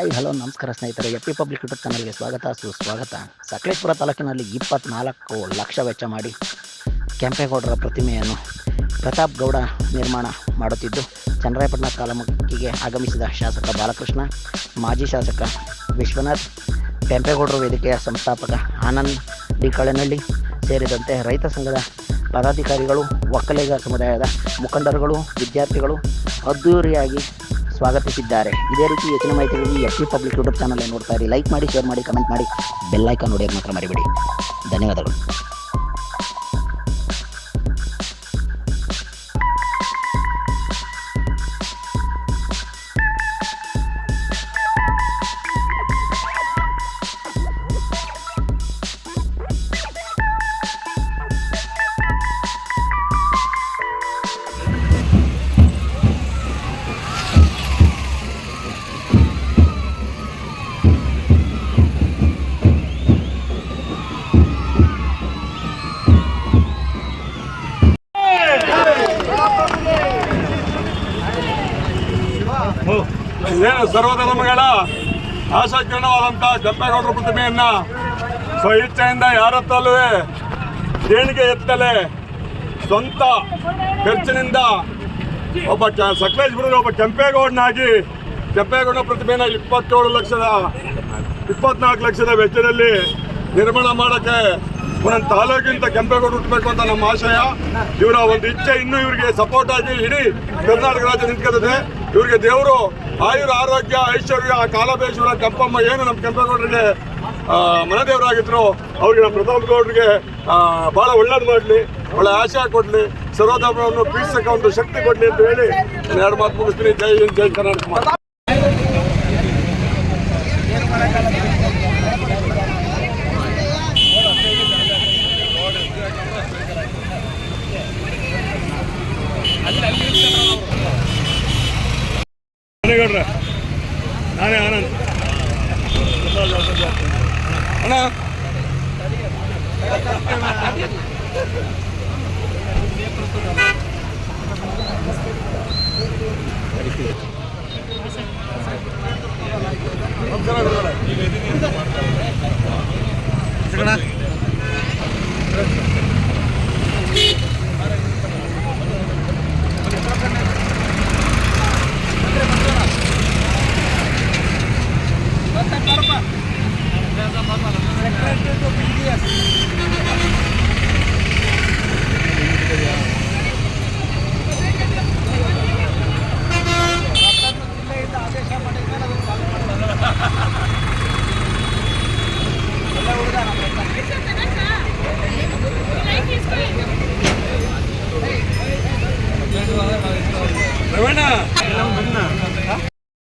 Hi hello ನಮಸ್ಕಾರ ಸ್ನೇಹಿತರೆ. ಎಪ್ಪಿ public YouTube ಚಾನಲ್ಗೆ ಸ್ವಾಗತ, ಸುಸ್ವಾಗತ. ಸಕಲೇಶ್ಪುರ ತಾಲೂಕಿನಲ್ಲಿ ಇಪ್ಪತ್ನಾಲ್ಕು ಲಕ್ಷ ವೆಚ್ಚ ಮಾಡಿ ಕೆಂಪೇಗೌಡರ ಪ್ರತಿಮೆಯನ್ನು ಪ್ರತಾಪ್ ಗೌಡ ನಿರ್ಮಾಣ ಮಾಡುತ್ತಿದ್ದು, ಚನ್ನರಾಯಪಟ್ಟಣ ತಾಲೂಕಿಗೆ ಆಗಮಿಸಿದ ಶಾಸಕ ಬಾಲಕೃಷ್ಣ, ಮಾಜಿ ಶಾಸಕ ವಿಶ್ವನಾಥ್, ಕೆಂಪೇಗೌಡರ ವೇದಿಕೆಯ ಸಂಸ್ಥಾಪಕ ಆನಂದ್ ಡಿ ಕಳೆನಹಳ್ಳಿ ಸೇರಿದಂತೆ ರೈತ ಸಂಘದ ಪದಾಧಿಕಾರಿಗಳು, ಒಕ್ಕಲಿಗ ಸಮುದಾಯದ ಮುಖಂಡರುಗಳು, ವಿದ್ಯಾರ್ಥಿಗಳು ಅದ್ದೂರಿಯಾಗಿ ಸ್ವಾಗತಿಸಿದ್ದಾರೆ. ಇದೇ ರೀತಿ ಹೆಚ್ಚಿನ ಮಾಹಿತಿಗಾಗಿ F P public YouTube channel ನೋಡ್ತಾ ಇರಿ. ಲೈಕ್ ಮಾಡಿ ಶೇರ್ ಮಾಡಿ ಕಮೆಂಟ್ ಮಾಡಿ. ಬೆಲ್ ಐಕಾನ್ ನೋಡಿಯೋದು ಮಾತ್ರ ಮರಿಬೇಡಿ. ಧನ್ಯವಾದಗಳು. ಏನು ಸರ್ವಧರ್ಮಗಳ ಆಶಾಕಿರಣವಾದಂಥ ಕೆಂಪೇಗೌಡರ ಪ್ರತಿಮೆಯನ್ನ ಸ್ವಇಚ್ಛೆಯಿಂದ ಯಾರತ್ತಲ್ಲೂ ದೇಣಿಗೆ ಎತ್ತಲೆ ಸ್ವಂತ ಖರ್ಚಿನಿಂದ ಒಬ್ಬ ಸಕಲೇಶ್ಪುರದ ಒಬ್ಬ ಕೆಂಪೇಗೌಡನಾಗಿ ಕೆಂಪೇಗೌಡ ಪ್ರತಿಮೆನ ಇಪ್ಪತ್ತೇಳು ಲಕ್ಷದ, ಇಪ್ಪತ್ನಾಲ್ಕು ಲಕ್ಷದ ವೆಚ್ಚದಲ್ಲಿ ನಿರ್ಮಾಣ ಮಾಡಕ್ಕೆ ಒಂದೊಂದು ತಾಲೂಕಿಂತ ಕೆಂಪೇಗೌಡ ಹುಟ್ಟಬೇಕು ಅಂತ ನಮ್ಮ ಆಶಯ. ಇವರ ಒಂದು ಇಚ್ಛೆ ಇನ್ನೂ ಇವರಿಗೆ ಸಪೋರ್ಟ್ ಆಗಿ ಇಡೀ ಕರ್ನಾಟಕ ರಾಜ್ಯ ನಿಂತ್ಕೊತದೆ ಇವರಿಗೆ ದೇವರು ಆಯುರ ಆರೋಗ್ಯ ಐಶ್ವರ್ಯ ಕಾಲಬೇಶ್ವರ ಕಪ್ಪಮ್ಮ ಏನು ನಮ್ಮ ಕೆಂಪೇಗೌಡರಿಗೆ ಮನದೇವರಾಗಿದ್ರು ಅವ್ರಿಗೆ ನಮ್ಮ ಪ್ರತಾಪ್ ಗೌಡರಿಗೆ ಭಾಳ ಒಳ್ಳೇದು ಮಾಡಲಿ, ಒಳ್ಳೆ ಆಶಯ ಕೊಡಲಿ, ಸರ್ವಧರ್ಮವನ್ನು ಪೀಡಿಸಕ್ಕೆ ಒಂದು ಶಕ್ತಿ ಕೊಡಲಿ ಅಂತ ಹೇಳಿ ಎರಡು ಮಾತು ಮುಗಿಸ್ತೀನಿ. ಜೈ ಹಿಂದ್, ಜೈ ಕರ್ನಾಟಕ Dale, gorra. tres.